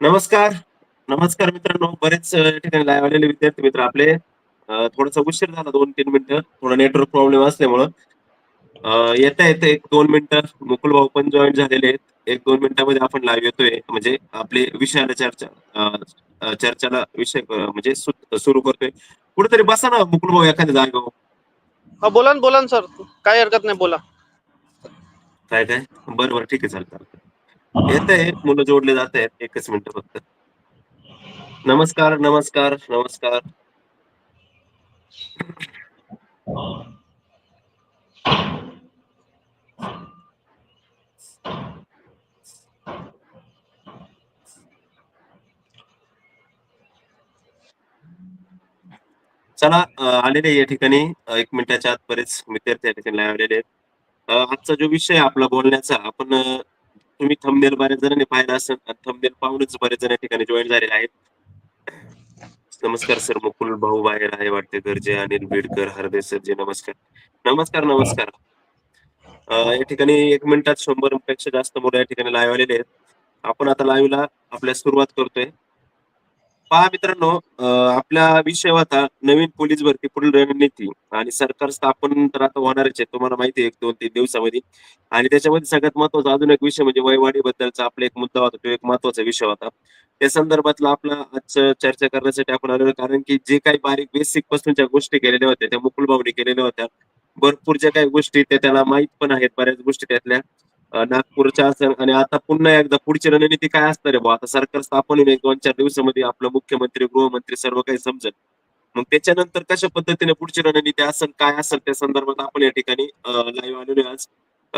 नमस्कार. नमस्कार मित्रांनो. बरेच ठिकाणी लाईव्ह आलेले विद्यार्थी मित्र आपले. थोडस थोडासा उशीर झाला दोन तीन मिनिटं. थोडा नेटवर्क प्रॉब्लेम असल्यामुळं. येता येते एक दोन मिनिटं मुकुल भाऊ पण जॉईन झालेले आहेत. एक दोन मिनिटांमध्ये आपण लाईव्ह येतोय. म्हणजे आपले विषयाला चर्चा चर्चाला विषय म्हणजे सुरू करतोय. कुठेतरी बसा ना मुकुल भाऊ एखाद्या जागेवर. हा बोला ना बोला ना सर. काही हरकत नाही बोला. काय काय? बरं बरं ठीक आहे चालतं. येत आहे मुलं जोडले जात आहेत. एकच मिनिट फक्त. नमस्कार नमस्कार नमस्कार. चला आलेले या ठिकाणी. एक मिनिटाच्या आत बरेच विद्यार्थी या ठिकाणी आलेले आहेत. आजचा जो विषय आपला बोलण्याचा आपण तुम्ही थंबनेल बऱ्याच जणांनी पाहिला असेल थंबनेल पाहूनच बरेच जण या ठिकाणी जॉईन झालेले आहेत. नमस्कार सर मुकुल भाऊ बाहेर आहे वाटते गरजे अनिल बीडकर हरदे सरजी नमस्कार. नमस्कार नमस्कार. या ठिकाणी एक मिनिटात शंभरपेक्षा जास्त मुलं या ठिकाणी लाईव्ह आलेले आहेत. आपण आता लाईव्हला आपल्या सुरुवात करतोय. पहा मित्रांनो आपला विषय होता नवीन पोलीस भरती पुढील रणनीती आणि सरकार स्थापन तर आता होणारच आहे. तुम्हाला माहिती आहे एक दोन तीन दिवसामध्ये. आणि त्याच्यामध्ये सगळ्यात महत्त्वाचा अजून एक विषय म्हणजे वयवाढीबद्दलचा आपला एक मुद्दा होता तो एक महत्त्वाचा विषय होता. त्या संदर्भातला आपला आज चर्चा करण्यासाठी आपण आलेलो कारण की जे काही बारीक बेसिक पासूनच्या गोष्टी केलेल्या होत्या त्या मुकुल भाऊनी केलेल्या होत्या. भरपूर ज्या काही गोष्टी त्या त्याला माहीत पण आहेत बऱ्याच गोष्टी त्यातल्या. नागपूरच्या असेल आणि आता पुन्हा एकदा पुढची रणनीती काय असणार आहे बुवा? आता सरकार स्थापन होईल एक दोन चार दिवसामध्ये आपलं मुख्यमंत्री गृहमंत्री सर्व काही समजेल. मग त्याच्यानंतर कशा पद्धतीने पुढची रणनीती असेल काय असेल त्या संदर्भात आपण या ठिकाणी लाईव्ह आलेलो आहे आज.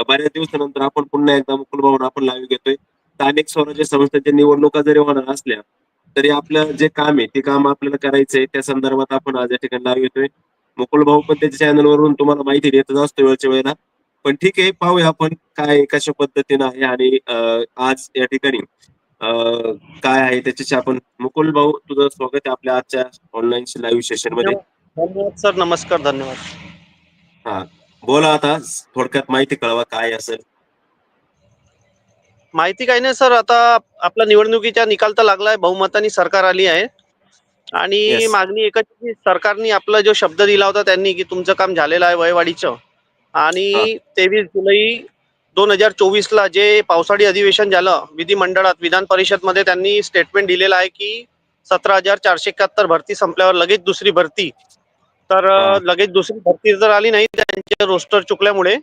बऱ्याच दिवसानंतर आपण पुन्हा एकदा मुकुल भाऊन आपण लाईव्ह घेतोय. स्थानिक स्वराज्य संस्थेच्या निवडणुका जरी होणार असल्या तरी आपलं जे काम आहे ते काम आपल्याला करायचंय. त्या संदर्भात आपण आज या ठिकाणी लाईव्ह येतोय मुकुल भाऊ पण त्याच्या चॅनलवरून तुम्हाला माहिती देतच असतो वेळच्या वेळेला. पण ठीक आहे पाहूया आपण काय कशा पद्धतीनं आहे आणि आज या ठिकाणी काय आहे त्याच्याशी आपण मुकुल भाऊ तुझं स्वागत आहे आपल्या आजच्या ऑनलाईन लाईव्ह सेशनमध्ये. धन्यवाद सर नमस्कार धन्यवाद. हा बोला आता थोडक्यात माहिती कळवा काय असेल. माहिती काही नाही सर आता आपला निवडणुकीचा निकाल तर लागलाय बहुमतानी सरकार आली आहे. आणि Yes. मागणी एकच सरकारने आपला जो शब्द दिला होता त्यांनी की तुमचं काम झालेलं आहे वयवाढीचं. आणि तेवीस जुलै दोन हजार चोवीस ला जे पावसाळी अधिवेशन झालं विधिमंडळात विधान परिषदमध्ये त्यांनी स्टेटमेंट दिलेलं आहे की सतरा हजार चारशे एकाहत्तर भरती संपल्यावर लगेच दुसरी भरती. तर लगेच दुसरी भरती जर आली नाही त्यांचे रोस्टर चुकल्यामुळे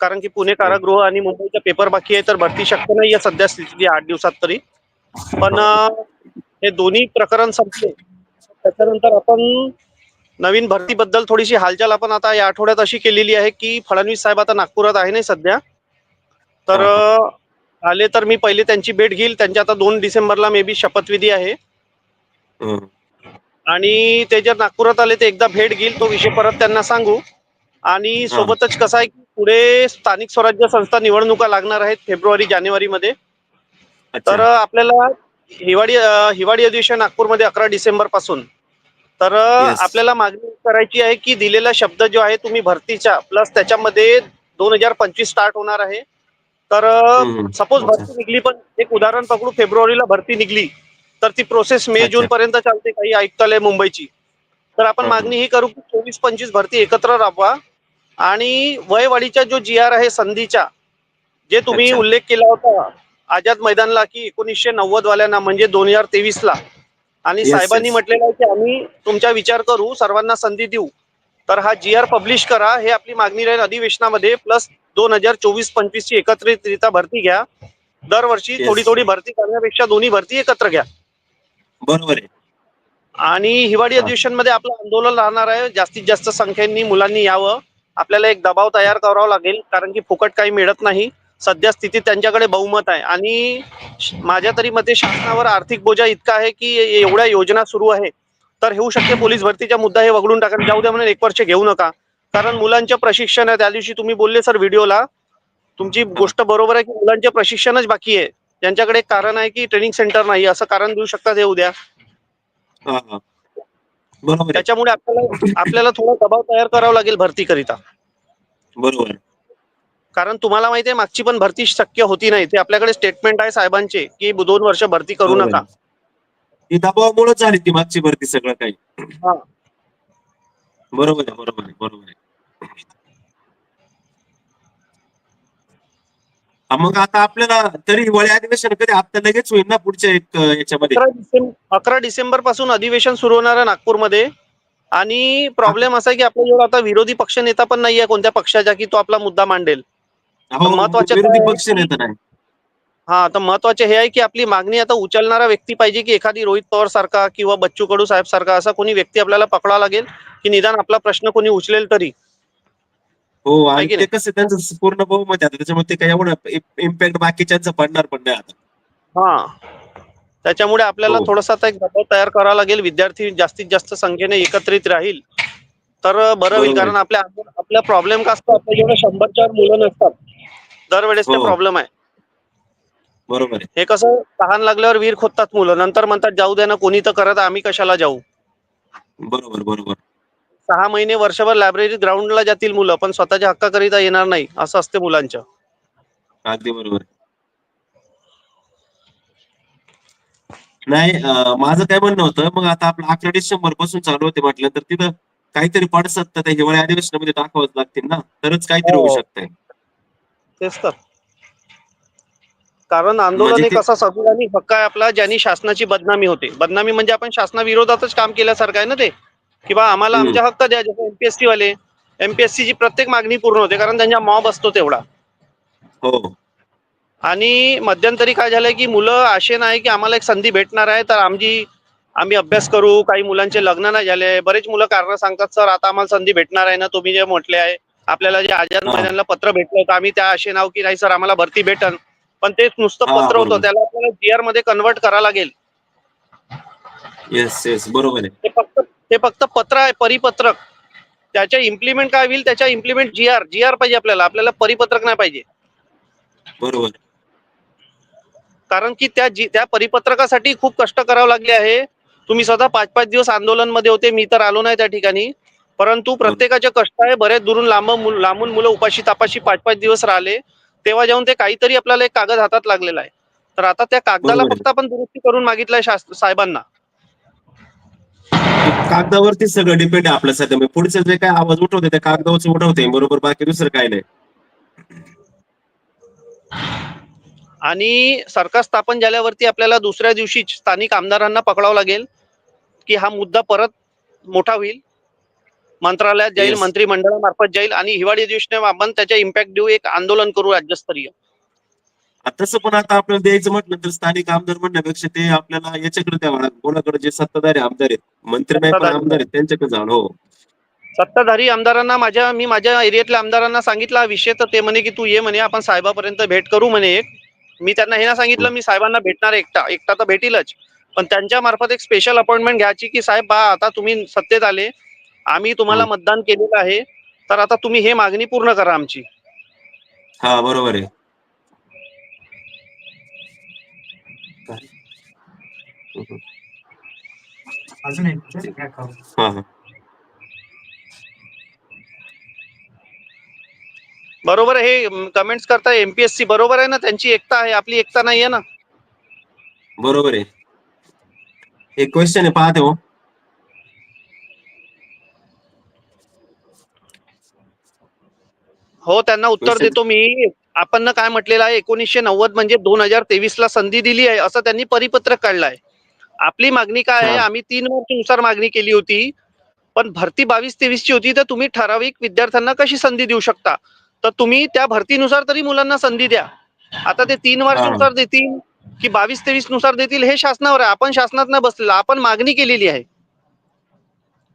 कारण की पुणे कारागृह आणि मुंबईचा पेपर बाकी आहे तर भरती शक्य नाही आहे सध्या स्थिती आठ दिवसात तरी. पण हे दोन्ही प्रकरण संपले. त्याच्यानंतर आपण नवीन भरतीबद्दल थोडीशी हालचाल आपण आता या आठवड्यात अशी केलेली आहे की फडणवीस साहेब आता नागपुरात आहे नाही सध्या. तर आले तर मी पहिले त्यांची भेट घेईल. त्यांच्या आता दोन डिसेंबरला मे बी शपथविधी आहे. आणि ते जर नागपुरात आले तर एकदा भेट घेईल. तो विषय परत त्यांना सांगू. आणि सोबतच कसं आहे की पुढे स्थानिक स्वराज्य संस्था निवडणुका लागणार आहेत फेब्रुवारी जानेवारी मध्ये तर आपल्याला हिवाळी हिवाळी अधिवेशन नागपूरमध्ये अकरा डिसेंबरपासून तर. आपल्याला मागणी करायची आहे की दिलेला शब्द जो आहे तुम्ही भरतीच्या प्लस त्याच्यामध्ये दोन हजार पंचवीस स्टार्ट होणार आहे तर. सपोज. भरती निघली पण एक उदाहरण पकडू फेब्रुवारीला भरती निघली तर ती प्रोसेस मे. जून पर्यंत चालते काही आयुक्तालय मुंबईची तर आपण मागणी ही करू की चोवीस पंचवीस भरती एकत्र राबवा आणि वयवाढीचा जो जी आर आहे संधीचा जे तुम्ही. उल्लेख केला होता आझाद मैदानला की एकोणीसशे नव्वद वाल्यांना म्हणजे दोन हजार तेवीस ला आणि साहेबांनी. म्हटलेलं आहे की आम्ही तुमचा विचार करू सर्वांना संधी देऊ. तर हा जी आर पब्लिश करा हे आपली मागणी राहील अधिवेशनामध्ये प्लस दोन हजार चोवीस पंचवीस ची एकत्रितरित्या भरती घ्या. दरवर्षी. थोडी थोडी भरती करण्यापेक्षा दोन्ही भरती एकत्र घ्या. बरोबर आहे. आणि हिवाळी. अधिवेशनमध्ये आपलं आंदोलन राहणार आहे. जास्तीत जास्त संख्येने मुलांनी यावं. आपल्याला एक दबाव तयार करावा लागेल कारण की फुकट काही मिळत नाही. सध्या स्थितीत त्यांच्याकडे बहुमत आहे. आणि माझ्या तरी मते शासनावर आर्थिक बोजा इतका आहे की एवढ्या योजना सुरू आहे तर होऊ शकते पोलीस भरतीचा मुद्दा हे वगळून टाका. जाऊ द्या म्हणून एक वर्ष घेऊ नका. कारण मुलांचे प्रशिक्षण आहे. त्या दिवशी तुम्ही बोलले सर व्हिडिओला तुमची गोष्ट बरोबर आहे की मुलांचे प्रशिक्षणच बाकी आहे. त्यांच्याकडे कारण आहे की ट्रेनिंग सेंटर नाही. असं कारण देऊ शकतात हे उद्या. त्याच्यामुळे आपल्याला आपल्याला थोडा दबाव तयार करावा लागेल भरतीकरिता. बरोबर. कारण तुम्हाला माहिती आहे मागची पण भरती शक्य होती नाही. ते आपल्याकडे स्टेटमेंट आहे साहेबांचे की दोन वर्ष भरती करू नका. आहे. ती दबावामुळे झाली ती मागची भरती सगळं काही. हा. बरोबर आहे बरोबर आहे बरोबर आहे. हा, मग आता आपल्याला तरी हिवाळी अधिवेशन कधी? आता लगेच होईल ना पुढच्या एक याच्यामध्ये? अकरा डिसेंबर अकरा डिसेंबरपासून अधिवेशन सुरू होणार आहे नागपूरमध्ये. आणि प्रॉब्लेम असा आहे की आपल्याजवळ आता विरोधी पक्ष नेता पण नाहीये कोणत्या पक्षाचा की तो आपला मुद्दा मांडेल. हो महत्वाचं विरोधी काय आहे पक्ष की- नेता नाही. हा तर महत्त्वाचे हे आहे की आपली मागणी आता उचलणारा व्यक्ती पाहिजे की एखादी रोहित पवार सारखा किंवा बच्चू कडू साहेब सारखा असा कोणी व्यक्ती आपल्याला पकडावा लागेल की निदान आपला प्रश्न कोणी उचलेल तरी? हो आणि ते कसं त्यांचं पूर्ण बहुमत आहे त्याच्यामुळे ते काही एवढं इम्पॅक्ट बाकीच्यांचं पडणार पण नाही आता. हा. त्याच्यामुळे आपल्याला हो. थोडासा एक दबाव तयार करावा लागेल. विद्यार्थी जास्तीत जास्त संख्येने एकत्रित राहील. तर बरं होईल. कारण आपल्या आपला प्रॉब्लेम का असतो आपल्या जेवढे शंभरच्या वर मुलं नसतात. दरवेळेस ते हो. प्रॉब्लेम आहे. बरोबर आहे. हे कसं तहान लागल्यावर वीर खोदतात मुलं. नंतर म्हणतात जाऊ द्या ना कोणी तर करत आम्ही कशाला जाऊ? बरोबर बरोबर. सहा महिने वर्षभर लायब्ररी ग्राउंडला जातील मुलं पण स्वतःच्या हक्काकरिता येणार नाही असं असते मुलांचं. अगदी बरोबर. नाही अं, माझं काय म्हणणं होतं मग आता आपलं अकरा डिसेंबरपासून चालू होते म्हटलं तर तिथं काहीतरी पडसत तर हिवाळी अधिवेशनामध्ये दाखवावंच लागतील ना? तरच काहीतरी होऊ हो. शकतंय. तेच तर कारण आंदोलन म्हणजे एक असा संविधानिक हक्क आहे आपला ज्यांनी शासनाची बदनामी होते. बदनामी म्हणजे आपण शासनाविरोधातच काम केल्यासारखं आहे ना ते? किंवा आम्हाला हम्म. आमचे हक्क द्या जसं एमपीएससी वाले. एमपीएससी ची प्रत्येक मागणी पूर्ण होते कारण त्यांच्या मॉब असतो तेवढा. हो. आणि मध्यंतरी काय झालंय की मुलं असे नाही की आम्हाला एक संधी भेटणार आहे तर आमची आम्ही अभ्यास करू काही मुलांचे लग्न नाही झाले. बरेच मुलं कारण सांगतात सर आता आम्हाला संधी भेटणार आहे ना तुम्ही जे म्हटले आहे आपल्याला जे आझाद. मैदानला पत्र भेटलं होतं आम्ही त्या आशे नाव की नाही सर आम्हाला भरती भेटन. पण ते नुसतं पत्र होतं. त्याला आपल्याला जीआरमध्ये कन्वर्ट करावं लागेल. येस येस बरोबर आहे. ते फक्त ते फक्त पत्र आहे परिपत्रक. त्याच्या इम्प्लिमेंट काय होईल त्याच्या इम्प्लिमेंट जीआर जीआर पाहिजे आपल्याला. आपल्याला परिपत्रक नाही पाहिजे. बरोबर कारण की त्या जी त्या परिपत्रकासाठी खूप कष्ट करावे लागले आहे. तुम्ही स्वतः पाच पाच दिवस आंदोलनमध्ये होते मी तर आलो नाही त्या ठिकाणी. परंतु प्रत्येकाचे कष्ट आहे बरेच दुरून लांब लांबून मुलं उपाशी तापाशी पाच पाच दिवस राहिले तेव्हा जाऊन ते काहीतरी आपल्याला एक कागद हातात लागलेला आहे. तर आता त्या कागदाला. फक्त आपण दुरुस्ती करून मागितलंय साहेबांना. कागदावरती सगळं डिपेंड आहे आपलं सध्या. म्हणजे पुढचे जे काय आवाज उठवते त्या कागदावरच उठवते बरोबर बाकी दुसरं काय नाही. आणि सरकार स्थापन झाल्यावरती आपल्याला दुसऱ्या दिवशी स्थानिक आमदारांना पकडावं लागेल की हा मुद्दा परत मोठा होईल. मंत्रालयात जाईल Yes. मंत्रिमंडळामार्फत जाईल आणि हिवाळी अधिवेशनात आपण त्याच्या इम्पॅक्ट देऊ एक आंदोलन करू राज्यस्तरीय. तसं पण आता आपल्याला द्यायचं म्हटलं तर स्थानिक आमदार म्हणण्यापेक्षा ते आपल्याला याच्याकडे द्यावं कोणाकडे जे सत्ताधारी आमदार आहेत मंत्री नाही पण. आमदार आहेत त्यांच्याकडे जाऊन हो. सत्ताधारी आमदारांना माझ्या मी माझ्या एरियातल्या आमदारांना सांगितला विषय तर ते म्हणे की तू ये म्हणे आपण साहेबापर्यंत भेट करू म्हणे एक. मी त्यांना हे ना सांगितलं मी साहेबांना भेटणार एकटा एकटा तर भेटीलच. पण त्यांच्या मार्फत एक स्पेशल अपॉइंटमेंट घ्यायची की साहेब बा आता तुम्ही सत्तेत आले आम्ही तुम्हाला. मतदान केलेलं आहे तर आता तुम्ही हे मागणी पूर्ण करा आमची. हा बरोबर आहे. हम्म. अजून एक विचार काय करू? हा हा. बरोबर आहे हे कमेंट्स करताय एमपीएससी बरोबर आहे ना? त्यांची एकता आहे आपली एकता नाही आहे ना? बरोबर आहे. एक क्वेश्चन आहे पाहते हो. हो त्यांना उत्तर. देतो मी. आपण काय म्हटलेलं आहे एकोणीसशे नव्वद म्हणजे दोन हजार तेवीस ला संधी दिली आहे असं त्यांनी परिपत्रक काढलं आहे. आपली मागणी काय आहे. आम्ही तीन वर्षानुसार मागणी केली होती पण भरती बावीस तेवीस ची होती तर तुम्ही ठराविक विद्यार्थ्यांना कशी संधी देऊ शकता? तर तुम्ही त्या भरतीनुसार तरी मुलांना संधी द्या. आता ते तीन वर्षानुसार देतील की बावीस तेवीसनुसार देतील हे शासनावर आहे. आपण शासनात नाही बसलेलं आपण मागणी केलेली आहे.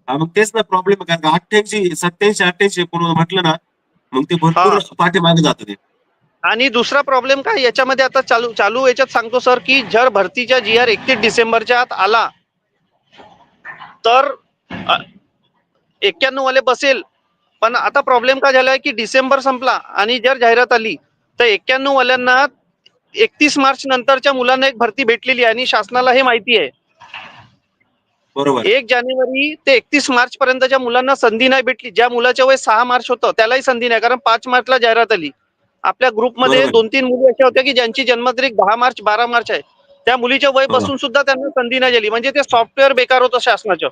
मग तेच ना प्रॉब्लेम अठ्ठ्याऐंशी सत्याऐंशी अठ्ठ्याऐंशी म्हटलं ना मग ते भरपूर पाठीमागे जातं ते. आणि दुसरा प्रॉब्लेम काय याच्यामध्ये आता चालू चालू याच्यात सांगतो सर की जर भरतीच्या जी आर एकतीस डिसेंबरच्या आत आला तर एक्क्याण्णव वाले बसेल. पण आता प्रॉब्लेम काय झालाय की डिसेंबर संपला आणि जर जाहिरात आली तर एक्क्याण्णव वाल्यांना एकतीस मार्च नंतरच्या मुलांना एक भरती भेटलेली आहे आणि शासनाला हे माहिती आहे. बरोबर. एक जानेवारी ते एकतीस मार्च पर्यंतच्या मुलांना संधी नाही भेटली ज्या मुलाच्या वय सहा मार्च होतं त्यालाही संधी नाही. कारण पाच मार्चला जाहिरात आली. आपल्या ग्रुपमध्ये. दोन तीन मुली अशा होत्या की ज्यांची जन्मतारीख दहा मार्च बारा मार्च आहे. त्या मुलीच्या वय हो. बसून सुद्धा त्यांना संधी नाही दिली म्हणजे ते सॉफ्टवेअर बेकार होतं शासनाचं.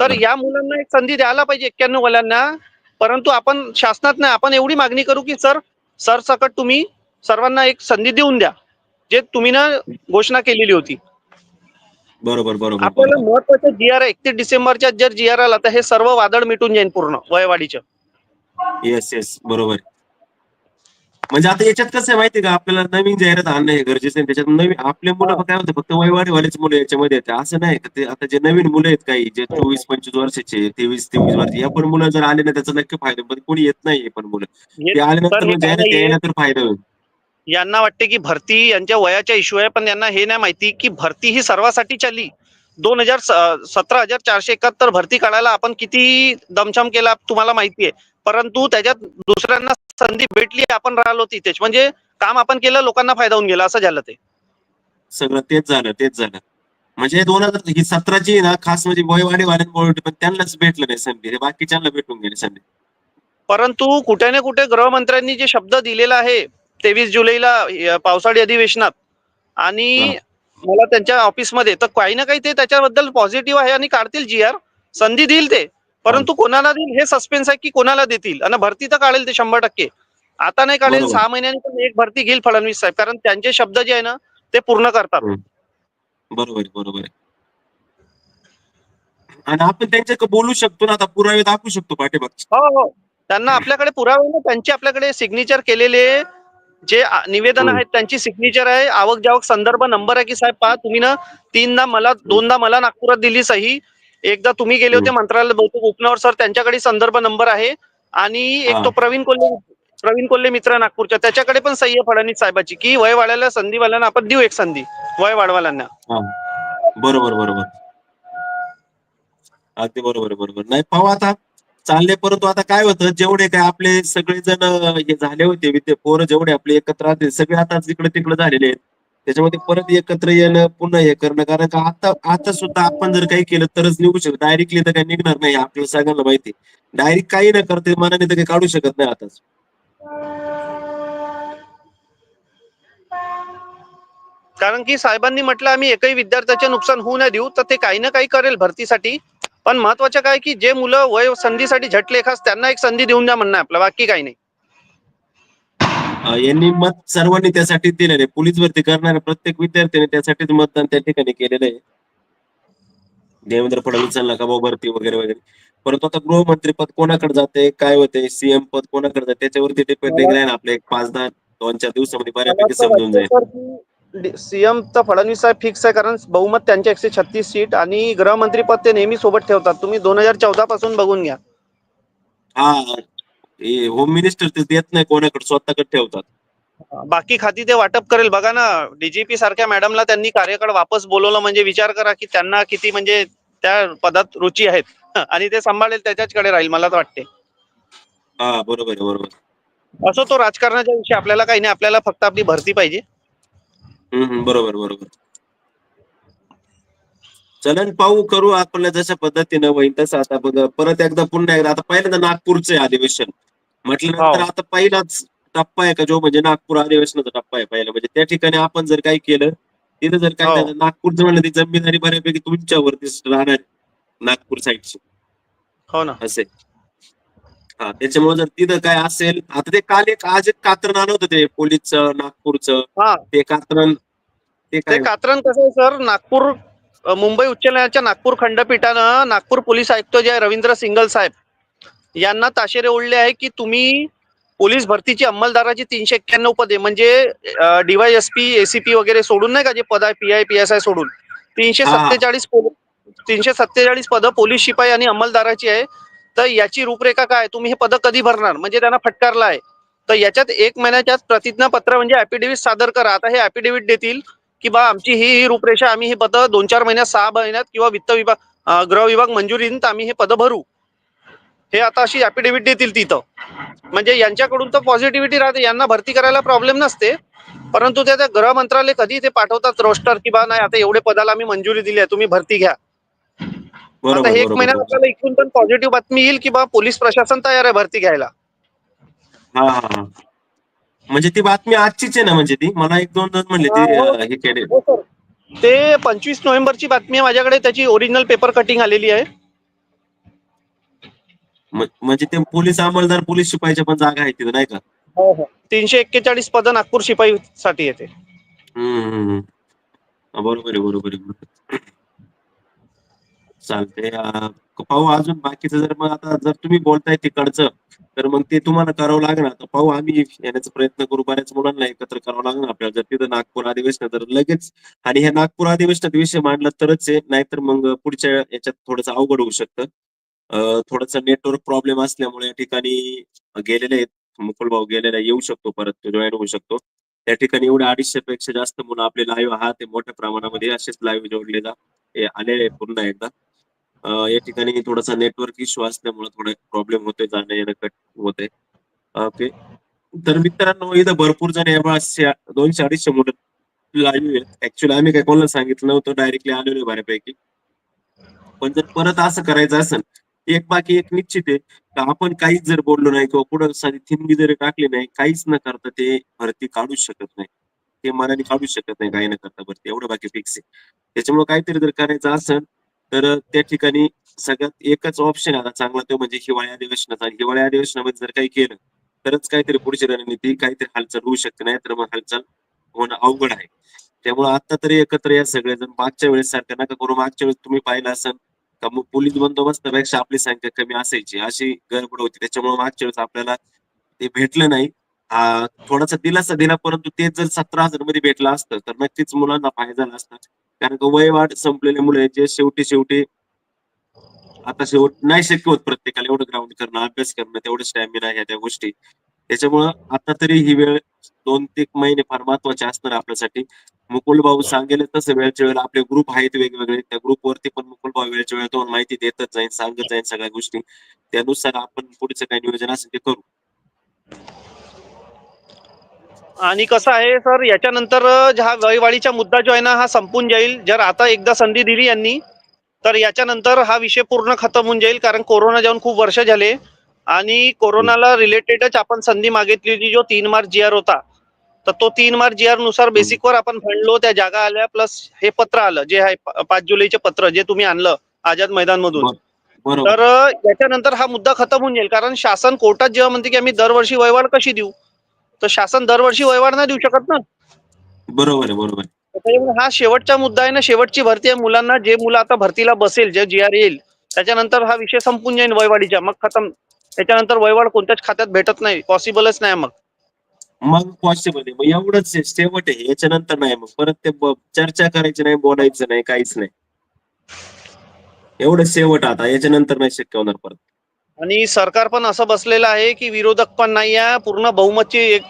तर या मुलांना एक संधी द्यायला पाहिजे एक्क्याण्णव वाल्यांना. परंतु आपण शासनात नाही. आपण एवढी मागणी करू की सर सरसकट तुम्ही सर्वांना एक संधी देऊन द्या. जे तुम्ही ना घोषणा केलेली होती. बरोबर बरोबर. आपल्याला महत्वाचं जी आर एकतीस डिसेंबरच्या जर जी आर आला तर हे सर्व वादळ मिटून जाईल पूर्ण वयवाढीचं. येस येस बरोबर. म्हणजे आता याच्यात कसं आहे माहिती का? आपल्याला नवीन जाहिरात आणणं हे गरजेचं आहे. त्याच्यात नवीन आपले मुलं काय होते फक्त वयवाडीवालेच मुलं याच्यामध्ये येते असं नाही का ते आता जे नवीन मुलं आहेत काही जे चोवीस पंचवीस वर्षाचे तेवीस तेवीस वर्षाचे या पण मुलं जर आले ना त्याचा नक्की फायदा पण कोणी येत नाही हे पण मुलं. ते आल्यानंतर तर हे मग जाहिरात यायला तर फायदा होईल. यांना वाटते की भरती यांच्या वयाच्या इश्यू आहे पण यांना हे नाही माहिती की भरती ही सर्वांसाठी चालली दोन हजार सतरा हजार चारशे एकाहत्तर भरती काढायला आपण किती दमछम केला तुम्हाला माहिती आहे. परंतु त्याच्यात दुसऱ्यांना संधी भेटली आपण राहिलो तिथेच. म्हणजे काम आपण केलं लोकांना फायदा होऊन गेला असं झालं ते. सगळं तेच झालं तेच झालं. म्हणजे दोन हजार ही सतराची ना खास म्हणजे वयवाडीवाल्यांमुळे होती पण त्यांनाच भेटलं नाही संधी. बाकीच्यांना भेटून गेली संधी. परंतु कुठे ना कुठे गृहमंत्र्यांनी जे शब्द दिलेला आहे तेवीस जुलैला पावसाळी अधिवेशनात. आणि मला त्यांच्या ऑफिसमध्ये तर काही ना काही ते त्याच्याबद्दल पॉझिटिव्ह आहे आणि काढतील जी आर संधी देईल ते. परंतु कोणाला देईल हे सस्पेन्स आहे की कोणाला देतील? आणि भरती तर काढेल ते शंभर टक्के. आता नाही काढेल. सहा महिन्यांनी पण एक भरती घेईल फडणवीस साहेब. कारण त्यांचे शब्द जे आहे ना ते पूर्ण करतात. बरोबर बरोबर आणि आपण त्यांच्या बोलू शकतो ना आता पुरावे दाखवू शकतो पाठीमागचे. हो हो. त्यांना आपल्याकडे पुरावे ना त्यांचे आपल्याकडे सिग्नेचर केलेले जे निवेदन. आहेत त्यांची सिग्नेचर आहे. आवक जावक संदर्भ नंबर आहे की साहेब पहा तुम्ही ना तीनदा मला दोनदा मला नागपुरात दिली सही. एकदा तुम्ही गेले होते. मंत्रालय बहुतेक उपनवर सर त्यांच्याकडे संदर्भ नंबर आहे. आणि एक. तो प्रवीण कोल्हे प्रवीण कोल्हे मित्र नागपूरच्या. त्याच्याकडे पण सही आहे फडणवीस साहेबाची की वय वाढायला संधीवाल्यांना आपण देऊ एक संधी वय वाढवाल्यांना बरोबर बरोबर. अगदी बरोबर बरोबर. नाही पाहू आता. चालले परंतु आता काय होतं जेवढे काय आपले सगळे जण हे झाले होते विद्या पोरं जेवढे आपले एकत्र आले सगळे आता इकडे तिकडे झालेले आहेत. त्याच्यामध्ये परत एकत्र येणं पुन्हा हे करणं कारण का आता आता सुद्धा आपण जर काही केलं तरच निघू शकतो. डायरेक्टली तर काही निघणार नाही आपल्याला सगळ्यांना माहिती डायरेक्ट काही न करते मनाने तर काही काढू शकत नाही आताच. कारण की साहेबांनी म्हटलं आम्ही एकही विद्यार्थ्याचे नुकसान होऊ नाही देऊ तर ते काही ना काही करेल भरतीसाठी. पण महत्वाचं काय की जे मुलं वय संधीसाठी झटले खास त्यांना एक संधी देऊन द्या म्हणणं आपलं बाकी काही नाही. यांनी मत सर्वांनी त्यासाठी दिलेलं आहे. पोलीस भरती करणाऱ्या प्रत्येक विद्यार्थ्याने त्यासाठीच मतदान त्या ठिकाणी केलेलं आहे. देवेंद्र फडणवीसांना का भाऊ भरती वगैरे वगैरे. परंतु आता गृहमंत्री पद कोणाकडे जाते काय होते सीएम पद कोणाकडे जाते त्याच्यावरती डिपेंडिंग राहील आपले एक पाच दहा दोन चार दिवसामध्ये बऱ्यापैकी समजून जाईल. सीएम तर फडणवीस साहेब फिक्स आहे कारण बहुमत त्यांच्या एकशे छत्तीस सीट आणि गृहमंत्री पद ते नेहमी सोबत ठेवतात. तुम्ही दोन हजार चौदा पासून बघून घ्या. होम मिनिस्टर ते देत नाही कोणाकडे स्वतःकडे ठेवतात. बाकी खाती ते वाटप करेल. बघा ना डीजीपी सारख्या मॅडमला त्यांनी कार्यकाळ वापस बोलवलं म्हणजे विचार करा की त्यांना किती म्हणजे त्या पदात रुची आहेत. आणि ते सांभाळेल त्याच्याचकडे राहील मला तर वाटते. बरोबर बरोबर असो तो राजकारणाच्या विषयी आपल्याला काही नाही आपल्याला फक्त आपली भरती पाहिजे. बरोबर बरोबर. चलन पाहू करू आपल्याला जशा पद्धतीनं होईल तसं. आता बघ परत एकदा पुन्हा एकदा आता पहिल्यांदा नागपूरचं अधिवेशन. म्हटल्यानंतर हो. आता पहिलाच टप्पा आहे का जो म्हणजे नागपूर अधिवेशनाचा टप्पा आहे पहिला. म्हणजे त्या ठिकाणी आपण जर काही केलं तिथे जर काय हो. झालं नागपूरचं म्हणलं ती जबाबदारी बऱ्यापैकी तुमच्यावरती राहणार नागपूर साईडची. हो ना. असे. हा त्याच्यामुळे जर तिथं काय असेल आता ते काल एक आज एक कात्रण आलं होतं ते पोलीसचं नागपूरचं. हा. ते कात्रण ते ते काय कात्रण कसं आहे सर नागपूर अ, मुंबई उच्च न्यायालयाच्या नागपूर खंडपीठानं नागपूर पोलीस आयुक्त जे आहे रवींद्र सिंगल साहेब यांना ताशेरे ओढले आहे की तुम्ही पोलीस भरतीची अंमलदाराची तीनशे एक्क्याण्णव पदे म्हणजे डीवायएसपी एसीपी वगैरे सोडून नाही का जे पद आहे P I P S I सोडून. तीनशे हा. सत्तेचाळीस तीनशे सत्तेचाळीस पदं पोलीस शिपाई आणि अंमलदाराची आहे. तर याची रूपरेखा काय? तुम्ही हे पद कधी भरणार? म्हणजे त्यांना फटकारला आहे तर याच्यात एक महिन्याच्या प्रतिज्ञापत्र म्हणजे ऍफिडेव्हिट सादर करा. आता हे ऍफिडेव्हिट देतील की बा आमची ही ही रूपरेषा आम्ही हे पद दोन चार महिन्यात सहा महिन्यात किंवा वित्त विभाग गृह विभाग मंजुरी देईन तर आम्ही हे पद भरू. हे आता अशी ऍफिडेव्हिट देतील तिथं. म्हणजे यांच्याकडून तर पॉझिटिव्हिटी राहते. यांना भरती करायला प्रॉब्लेम नसते. परंतु त्या गृह मंत्रालय कधी ते पाठवतात रोस्टर की बा नाही आता एवढे पदाला आम्ही मंजुरी दिली आहे तुम्ही भरती घ्या. आता एक महिन्यात आपल्याला इकडून पण पॉझिटिव्ह बातमी येईल की बा पोलीस प्रशासन तयार आहे भरती घ्यायला? हा हा म्हणजे ती बातमी आजचीच आहे ना म्हणजे ती? मला एक दोन म्हणले ते हो. हे. केले. हो ते पंचवीस नोव्हेंबरची बातमी आहे माझ्याकडे त्याची ओरिजिनल पेपर कटिंग आलेली आहे. म्हणजे ते पोलीस अंमलदार पोलीस शिपाईच्या पण जागा आहेत तिथं नाही का? तीनशे एक्केचाळीस पद नागपूर शिपाई साठी येते बरोबर आहे बरोबर आहे. चालतंय. पाहू अजून बाकीचं जर मग आता जर तुम्ही बोलताय तिकडचं तर मग ते तुम्हाला करावं लागणार. तर पाहू आम्ही येण्याचा प्रयत्न करू. बऱ्याच मुलांना एकत्र करावं लागणार. आपल्याला जर तिथं नागपूर अधिवेशन तर लगेच आणि ह्या नागपूर अधिवेशनात विषय मांडला तरच आहे नाहीतर मग पुढच्या याच्यात थोडंसं अवघड होऊ शकतं. अं, थोडंसं नेटवर्क प्रॉब्लेम असल्यामुळे या ठिकाणी गेलेले आहेत. मुकुल भाऊ गेलेला येऊ शकतो परत तो जॉईन होऊ शकतो. त्या ठिकाणी एवढ्या अडीचशे पेक्षा जास्त मुलं आपले लाईव्ह आहात. ते मोठ्या प्रमाणामध्ये असेच लाईव्ह जोडलेला आलेले आहेत पुन्हा एकदा. या ठिकाणी थोडासा नेटवर्क इश्यू असल्यामुळे थोडा प्रॉब्लेम होतोय जाणं येणं कट होते. ओके. तर मित्रांनो इथं भरपूर जण या दोनशे अडीचशे मुलं लाईव्ह आहेत. ऍक्च्युली आम्ही काय कोणाला सांगितलं नव्हतं डायरेक्टली आलेलो बऱ्यापैकी. पण जर परत असं करायचं असेल एक बाकी एक निश्चित आहे का आपण काहीच जर बोललो नाही किंवा पुढे साधी थिंबी जरी टाकली नाही काहीच न करता ते भरती काढूच शकत नाही. ते मनाने काढूच शकत नाही काही न करता भरती. एवढं बाकी फिक्स आहे. त्याच्यामुळे काहीतरी जर करायचं असेल तर त्या ठिकाणी सगळ्यात एकच ऑप्शन आता चांगला तो म्हणजे हिवाळी अधिवेशनाचा आणि हिवाळी अधिवेशनामध्ये जर काही केलं तरच काहीतरी पुढची रणनीती काहीतरी हालचाल होऊ शकते नाही तर मग हालचाल होणं अवघड आहे. त्यामुळे आता तरी एकत्र या सगळेजण. मागच्या वेळेस सारख्या नका करू. मागच्या वेळेस तुम्ही पाहिलं असेल का मग पोलीस बंदोबस्तापेक्षा आपली संख्या कमी असायची. अशी गडबड होती. त्याच्यामुळे मागच्या वेळेस आपल्याला ते भेटलं नाही. थोडासा दिलासा दिला परंतु ते जर सतरा हजारमध्ये भेटलं असतं तर नक्कीच मुलांना फायदा झाला असता. कारण का वयवाढ संपलेले मुलं जे शेवटी शेवटी आता शेवट नाही शक्य होत प्रत्येकाला एवढं ग्राउंड करणं अभ्यास करणं तेवढं स्टॅमिना ह्या त्या गोष्टी. त्याच्यामुळं आता तरी ही वेळ दोन तीन महिने फार महत्त्वाचे असणार आपल्यासाठी. मुकुल भाऊ सांगेल तसं वेळच्या वेळेला आपले ग्रुप आहेत वेगवेगळे. त्या ग्रुपवरती पण मुकुल भाऊ वेळच्या वेळेला तुम्हाला माहिती देतच जाईल सांगत जाईल सगळ्या गोष्टी. त्यानुसार आपण पुढचं काही नियोजन असेल ते करू. आणि कसं आहे सर याच्यानंतर हा वयवाढीचा मुद्दा जो आहे ना हा संपून जाईल. जर आता एकदा संधी दिली यांनी तर याच्यानंतर हा विषय पूर्ण खतम होऊन जाईल कारण कोरोना जाऊन खूप वर्ष झाले. आणि कोरोनाला रिलेटेडच आपण संधी मागितलेली जो तीन मार्च जी आर होता तर तो तीन मार्च जी आरनुसार बेसिकवर आपण फंडलो त्या जागा आल्या प्लस हे पत्र आलं जे आहे पाच जुलैचे पत्र जे तुम्ही आणलं आझाद मैदान मधून तर याच्यानंतर हा मुद्दा खतम होऊन जाईल कारण शासन कोर्टात जेव्हा म्हणते की आम्ही दरवर्षी वयवाढ कशी देऊ तर शासन दरवर्षी वयवाढ नाही देऊ शकत ना? बरोबर आहे बरोबर. त्याच्यामुळे हा शेवटचा मुद्दा आहे ना शेवटची भरती आहे मुलांना जे मुलं आता भरतीला बसेल जे जी आर येईल त्याच्यानंतर हा विषय संपून जाईल वयवाढीचा मग खतम. त्याच्यानंतर वयवाढ कोणत्याच खात्यात भेटत नाही पॉसिबलच नाही मग. मग पॉसिबल आहे मग एवढंच आहे शेवट आहे याच्यानंतर नाही मग. परत ते ब- चर्चा करायची नाही बोलायचं नाही काहीच नाही. एवढं शेवट आता याच्यानंतर नाही शक्य होणार परत. आणि सरकार पण असं बसलेलं आहे की विरोधक पण नाही आहे. पूर्ण बहुमतची एक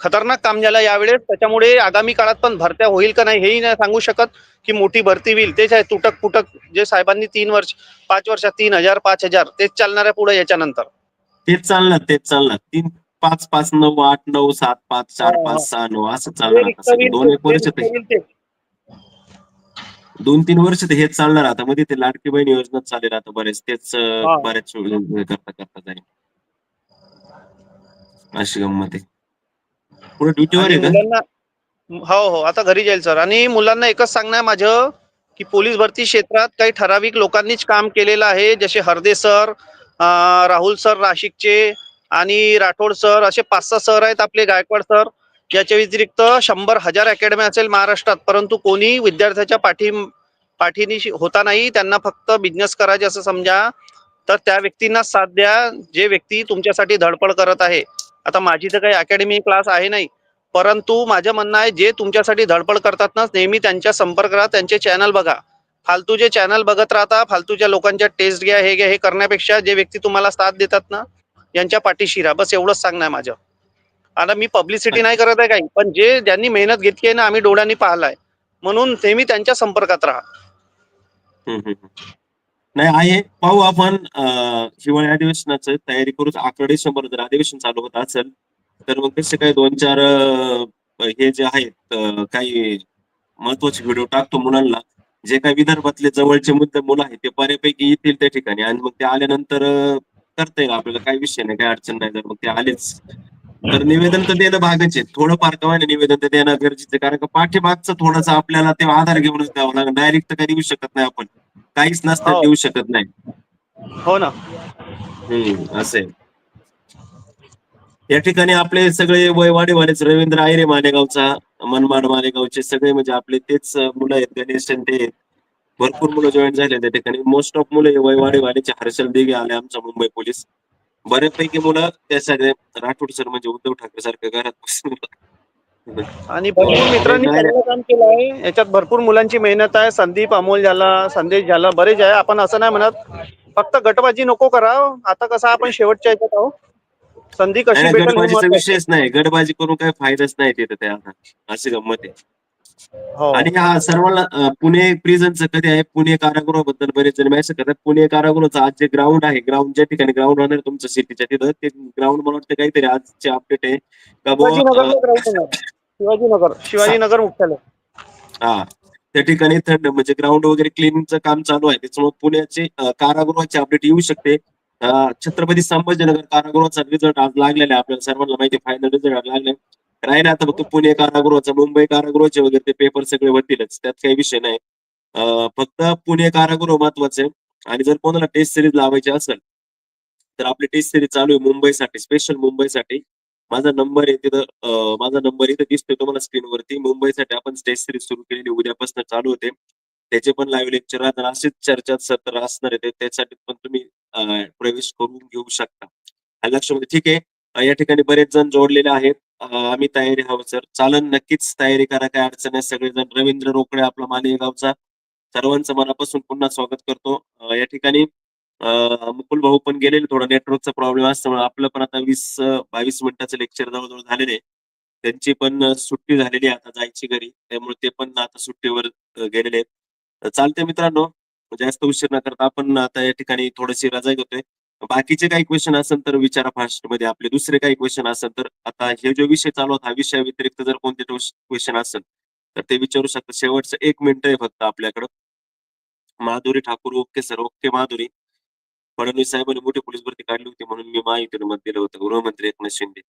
खतरनाक काम झालं यावेळेस. त्याच्यामुळे आगामी काळात पण भरत्या होईल का नाही हेही नाही सांगू शकत की मोठी भरती होईल. तेच आहे तुटक फुटक जे साहेबांनी तीन वर्ष पाच वर्षात तीन हजार पाच हजार तेच चालणार आहे पुढे याच्यानंतर. तेच चालणार तेच चालणार. तीन पाच पाच नऊ आठ नऊ सात पाच चार. पाच सहा नऊ असं चालणार. दोन एक वर्ष जे ते रिक्त होईल ते. दोन तीन वर्ष ते हेच चालणार आता मध्ये ते लाडकी बहीण योजना चालेल आता बरेच. तेच हा. बऱ्याच वेळ करता करता जाईल अशी गंमत आहे. पुढे ड्युटीवर आणि आहे का? मुलांना हो हो. आता घरी जाईल सर आणि मुलांना एकच सांगणं आहे माझं की पोलीस भरती क्षेत्रात काही ठराविक लोकांनीच काम केलेलं आहे. जसे हरदे सर राहुल सर नाशिकचे आणि राठोड सर असे पाच सहा सर आहेत आपले गायकवाड सर याच्या व्यतिरिक्त शंभर हजार अकॅडमी असेल महाराष्ट्रात परंतु कोणी विद्यार्थ्याच्या पाठी पाठीनी होता नाही त्यांना फक्त बिझनेस करायचे असं समजा तर त्या व्यक्तींना साथ द्या. जे व्यक्ती तुमच्यासाठी धडपड करत आहे. आता माझी तर काही अकॅडमी क्लास आहे नाही परंतु माझं म्हणणं आहे जे तुमच्यासाठी धडपड करतात ना नेहमी त्यांच्या संपर्क राहा त्यांचे चॅनल बघा. फालतूचे चॅनल बघत राहता फालतूच्या लोकांच्या टेस्ट घ्या हे घ्या हे करण्यापेक्षा जे व्यक्ती तुम्हाला साथ देतात ना यांच्या पाठीशी राहा. बस एवढंच सांगणं आहे माझं. आता मी पब्लिसिटी नाही करत आहे काही पण जे ज्यांनी मेहनत घेतली आहे ना आम्ही डोळ्यांनी पाहिलाय. म्हणून नेहमी त्यांच्या संपर्कात राहा. नाही आहे. पाहू आपण हिवाळी अधिवेशनाचं तयारी करू अकरा डिसेंबर जर अधिवेशन चालू होत असेल तर मग कसे काय दोन चार हे जे आहेत काही महत्त्वाचे व्हिडिओ टाकतो मुलांना. जे काही विदर्भातले जवळचे मुद्दे मुलं आहेत ते बऱ्यापैकी येतील त्या ठिकाणी. आणि मग ते आल्यानंतर करता येईल. आपल्याला काही विषय नाही काही अडचण नाही. जर मग ते आलेच तर निवेदन तर देणं भागच आहे. थोडंफार का होईना निवेदन तर देणं गरजेचं आहे. कारण का पाठीमागचं थोडंसं आपल्याला ते आधार घेऊनच द्यावं लागेल. डायरेक्ट तर काही देऊ शकत नाही आपण. काहीच नसतं हो. देऊ शकत नाही. हो ना. हम्म असं या ठिकाणी आपले सगळे वयवाडीवालेच रवींद्र आयरे मालेगावचा मनमाड मालेगावचे सगळे म्हणजे आपले तेच मुलं आहेत. गणेश आणि ते. भरपूर मुलं जॉईन झाले त्या ठिकाणी. मोस्ट ऑफ मुलं वयवाडीवालेचे हर्षल दिघे आले आमचा मुंबई पोलीस. बऱ्यापैकी मुलं त्या सगळे राठोड सर म्हणजे उद्धव ठाकरे सारख्या घरात बसून आणि भरपूर मित्रांनी. चांगलं काम केलं आहे. याच्यात भरपूर मुलांची मेहनत आहे. संदीप अमोल झाला संदेश झाला बरेच आहे. आपण असं नाही म्हणत. फक्त गटबाजी नको करा आता कसं आपण शेवटच्या याच्यात आहोत. संधी कशी नाही, भेटेल हे गडबाजीचा महत्त्वाचं विषयच नाही. गडबाजी करून काही फायदाच नाही तिथे त्या. अशी गंमत आहे. आणि हा सर्वांना पुणे प्रिझनचं कधी आहे? पुणे कारागृहाबद्दल बरेच जण मेसेज करतात. पुणे कारागृहाचं आज जे ग्राउंड आहे ग्राउंड ज्या ठिकाणी ग्राउंड होणार आहे तुमचं सिटीच्या तिथं ते ग्राउंड मला वाटतं काहीतरी आजचे अपडेट आहे. का. शिवाजीनगर शिवाजीनगर मुख्यालय. हा. त्या ठिकाणी थंड म्हणजे ग्राउंड वगैरे क्लिनिंगचं काम चालू आहे. त्याच्यामुळे पुण्याचे कारागृहाचे अपडेट येऊ शकते. छत्रपती संभाजीनगर कारागृहाचा रिझल्ट आज लागलेला आहे. आपल्याला सर्वांना माहिती फायनल रिझल्ट लागलाय राहिला आता फक्त पुणे कारागृहाचा मुंबई कारागृहाचे वगैरे ते पेपर सगळे होतीलच त्यात काही विषय नाही. फक्त पुणे कारागृह महत्वाचं आहे. आणि जर कोणाला टेस्ट सिरीज लावायची असेल तर आपली टेस्ट सिरीज चालू आहे मुंबईसाठी स्पेशल मुंबईसाठी. माझा नंबर आहे तिथं माझा नंबर इथं दिसतोय तुम्हाला स्क्रीनवरती मुंबईसाठी आपण टेस्ट सिरीज सुरू केलेली उद्यापासून चालू होते. त्याचे पण लाईव्ह लेक्चर राहणार असेच चर्चा सत्र असणार आहे त्यासाठी पण तुम्ही प्रवेश करून घेऊ शकता. लक्षामध्ये ठीक आहे? या ठिकाणी बरेच जण जोडलेले आहेत. आम्ही तयारी हवं सर. चालन नक्कीच तयारी करा. काय अडचण आहे सगळेजण रवींद्र रोकडे आपला मालेगावचा सर्वांचं मनापासून पुन्हा स्वागत करतो. या ठिकाणी मुकुल भाऊ पण गेलेले. थोडा नेटवर्कचा प्रॉब्लेम असल्यामुळे आपलं पण आता वीस बावीस मिनिटाचं लेक्चर जवळजवळ झालेले आहे. त्यांची पण सुट्टी झालेली आहे आता जायची घरी. त्यामुळे ते पण आता सुट्टीवर गेलेले आहेत. चालते मित्रांनो. जास्त उशीर न करता आपण आता या ठिकाणी थोडीशी रजा घेतोय. बाकीचे काही क्वेश्चन असेल तर विचारा फास्टमध्ये आपले दुसरे काही क्वेश्चन असेल तर आता हे जो विषय चालू होता हा विषया व्यतिरिक्त जर कोणते क्वेश्चन असेल तर ते विचारू शकता. शेवटचं एक मिनिट आहे फक्त आपल्याकडं. Madhuri Thakur okay sir okay Madhuri. Fadnavis साहेबांनी मोठी पोलीस भरती काढली होती म्हणून मी माहिती मत दिलं होतं. गृहमंत्री एकनाथ शिंदे.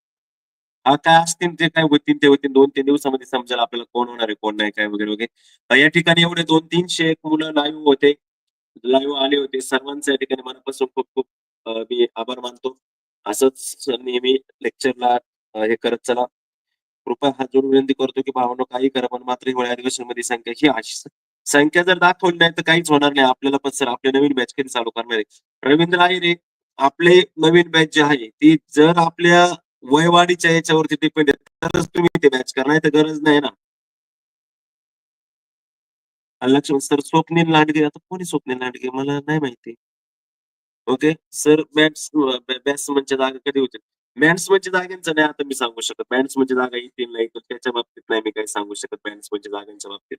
हा काय असतील ते काय होतील ते होतील. दोन तीन दिवसामध्ये समजेल आपल्याला कोण होणार आहे कोण नाही काय वगैरे वगैरे. या ठिकाणी एवढे दोन तीनशे एक मुलं लाईव्ह होते. लाईव्ह आले होते. सर्वांचं या ठिकाणी मनापासून खूप खूप मी आभार मानतो. असंच नेहमी लेक्चरला हे करत चला. कृपया हात जोडून विनंती करतो की भावनो काही करा पण मात्र हिवाळी अधिवेशनमध्ये संख्या ही अशी संख्या जर दाखवली नाही तर काहीच होणार नाही. आपल्याला पण सर आपली नवीन बॅच कधी चालू करणार आहे. रवींद्र आहे आपले नवीन बॅच जी आहे ती जर आपल्या वयवाढीच्या याच्यावरती डिपेंड आहे तरच तुम्ही ते बॅच करणार तर गरज नाही ना. लक्ष्मण सर स्वप्नील लांडगे आता कोणी स्वप्नील लांडगे? मला नाही माहिती. ओके सर बॅट्स बॅट्समनच्या जागा कधी होतील? बॅट्समनच्या जागांचं नाही आता मी सांगू शकत. बॅट्समनच्या जागा येतील नाही तर त्याच्या बाबतीत नाही मी काही सांगू शकत बॅट्समनच्या जागांच्या बाबतीत.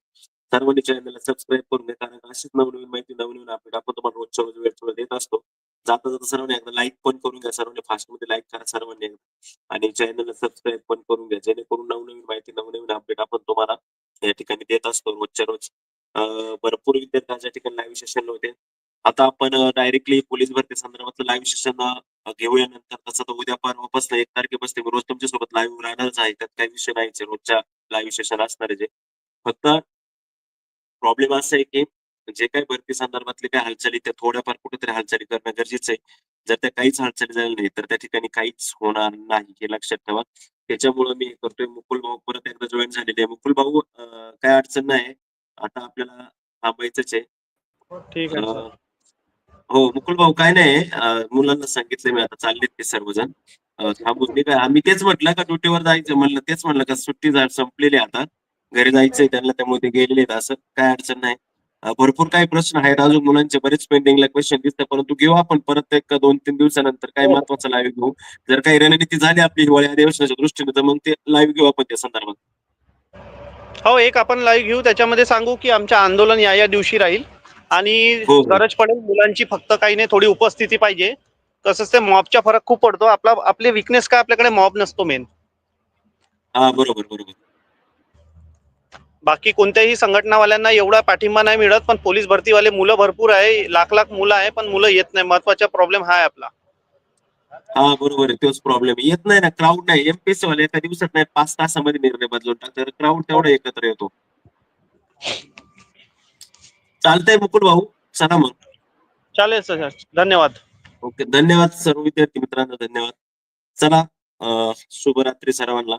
सर्वांनी चॅनलला सबस्क्राईब करून घ्या कारण अशीच नवनवीन माहिती नवनवीन अपडेट आपण तुम्हाला रोजच्या रोज वेळ थोडं देत असतो. जाता जाता सर्वांनी एकदा लाईक पण करून घ्या सर्वांनी फास्टमध्ये लाईक करा सर्वांनी एकदा. आणि चॅनलला सबस्क्राईब पण करून घ्या जेणेकरून नवनवीन माहिती नवनवीन अपडेट आपण तुम्हाला या ठिकाणी देत असतो रोजच्या रोज. भरपूर विद्यार्थ्यांच्या ठिकाणी लाईव्ह सेशन होते. आता आपण डायरेक्टली पोलीस भरती संदर्भातलं लाईव्ह सेशन घेऊया नंतर. तसं तर उद्या परवापासून एक तारखेपासून रोज तुमच्यासोबत लाईव्ह राहणारच आहे. त्यात काही विषय नाहीच आहे. रोजच्या लाईव्ह सेशन असणार जे. फक्त प्रॉब्लेम असा आहे की जे काही भरती संदर्भातले काही हालचाली त्या थोड्याफार कुठेतरी हालचाली करणं गरजेचं आहे. जर त्या काहीच हालचाली झाल्या नाही तर त्या ठिकाणी काहीच होणार नाही हे लक्षात ठेवा. त्याच्यामुळं मी हे करतोय. मुकुल भाऊ परत एकदा जॉईन झालेले आहे. मुकुल भाऊ काय अडचण नाही. आता आपल्याला थांबायचंच आहे. ठीक आहे हो मुकुल भाऊ काय नाही. अं, मुलांना सांगितलं मी आता चाललेत ते सर्वजण. अं, थांबून काय. आम्ही तेच म्हटलं का ड्युटीवर जायचं म्हणलं तेच म्हणलं का सुट्टी जा- संपलेली आहे आता. घरी जायचंय त्यांना त्यामुळे ते गेलेले आहेत. असं काय अडचण नाही. अं, भरपूर काही प्रश्न आहेत. अजून मुलांचे बरेच पेंडिंगला क्वेश्चन दिसतात परंतु घेऊ आपण परत एक दोन तीन दिवसानंतर काही हो. महत्वाचं लाईव्ह घेऊ. जर काही रणनीती झाली आपली हिवाळी अधिवेशनाच्या दृष्टीने तर मग ते लाईव्ह घेऊ आपण त्या संदर्भात. हो एक आपण लाईव्ह घेऊ. त्याच्यामध्ये सांगू की आमचे आंदोलन या या दिवशी राहील. आणि हो, हो. गरज पडेल मुलांची फक्त काही नाही थोडी उपस्थिती पाहिजे. तसंच ते मॉबचा फरक खूप पडतो. आपला आपले विकनेस काय आपल्याकडे मॉब नसतो मेन हा बरोबर बरोबर. बाकी कोणत्याही संघटनावाल्यांना एवढा पाठिंबा नाही मिळत पण पोलीस भरतीवाले मुलं भरपूर आहे लाख लाख मुलं आहे पण मुलं येत नाही. महत्त्वाचा प्रॉब्लेम हा आहे आपला. हा बरोबर आहे. तोच प्रॉब्लेम येत नाही ना क्राऊड नाही. एमपीएससी वाले एका दिवसात नाही पाच तासामध्ये निर्णय बदलून टाकतात क्राऊड तेवढा एकत्र येतो. चालतंय मुकुल भाऊ चला मग. चालेल सर धन्यवाद. ओके धन्यवाद सर्व विद्यार्थी मित्रांनो धन्यवाद. चला शुभरात्री सर्वांना.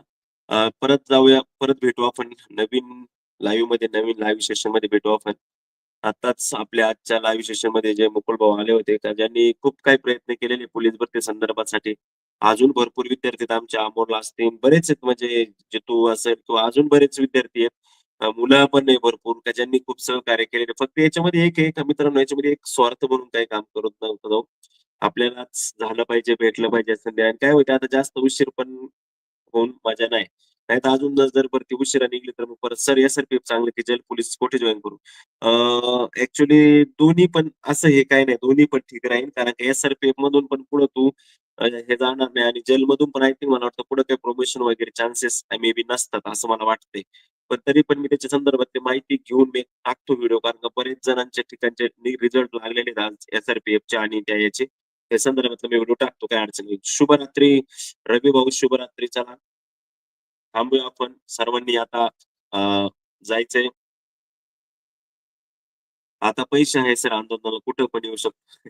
परत जाऊया परत भेटू आपण नवीन लाईव्हमध्ये नवीन लाईव्ह सेशनमध्ये भेटू आपण. आताच आपल्या आजच्या लाईव्ह सेशनमध्ये जे मुकुल भाऊ आले होते का ज्यांनी खूप काही प्रयत्न केलेले पोलीस भरती संदर्भासाठी. अजून भरपूर विद्यार्थी आहेत आमच्या अमोलला असतील बरेच आहेत म्हणजे जे तू असेल किंवा अजून बरेच विद्यार्थी आहेत. मुलं पण आहे भरपूर का ज्यांनी खूप सहकार्य केलेले फक्त याच्यामध्ये एक आहे का मित्रांनो याच्यामध्ये एक स्वार्थ म्हणून काही काम करत नव्हतं जाऊ. आपल्यालाच झालं पाहिजे भेटलं पाहिजे संधी आणि काय होतं आता जास्त उशीर पण होऊन मजा नाही. नाही तर अजून जर- परती भरती उशिरा निघली तर मग परत सर एस आर पेफ चांगलं की जेल पोलीस कुठे जॉईन करू? ऍक्च्युली दोन्ही पण असं हे काय नाही. दोन्ही पण ठीक राहील कारण की एसआरपीएफ मधून पण पुढे तू हे जाणार नाही. आणि जेल मधून पण आय थिंक मला वाटतं पुढे काही प्रमोशन वगैरे चान्सेस मे बी नसतात असं मला वाटतंय. पण तरी पण मी त्याच्या संदर्भात ते माहिती घेऊन मी टाकतो व्हिडिओ कारण का बरेच जणांच्या ठिकाणचे रिझल्ट लागलेले आहेत एसआरपीएफच्या आणि त्या याचे. त्या संदर्भात मी व्हिडिओ टाकतो काय अडचण नाही. शुभरात्री. रवी भाऊ शुभरात्री. चला. थांबूया आपण. सर्वांनी आता जायचंय. आता पैसे आहे सर आंदोलनाला. कुठं पण येऊ शकतो.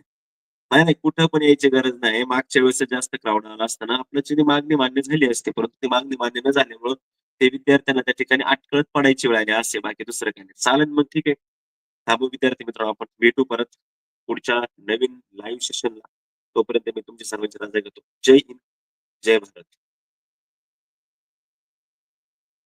नाही नाही कुठं पण यायची गरज नाही. मागच्या वेळेस जास्त क्राऊड आला असताना आपल्याची मागणी मान्य झाली असते परंतु ती मागणी मान्य न झाल्यामुळं ते विद्यार्थ्यांना त्या ठिकाणी अटकळत पडायची वेळ आली असे बाकी दुसरं काही नाही. चालेल मग ठीक आहे. थांबू विद्यार्थी मित्र आपण. भेटू परत पुढच्या नवीन लाईव्ह सेशनला तोपर्यंत मी तुमची सर्वांची रजा घेतो जय हिंद. जय भारत.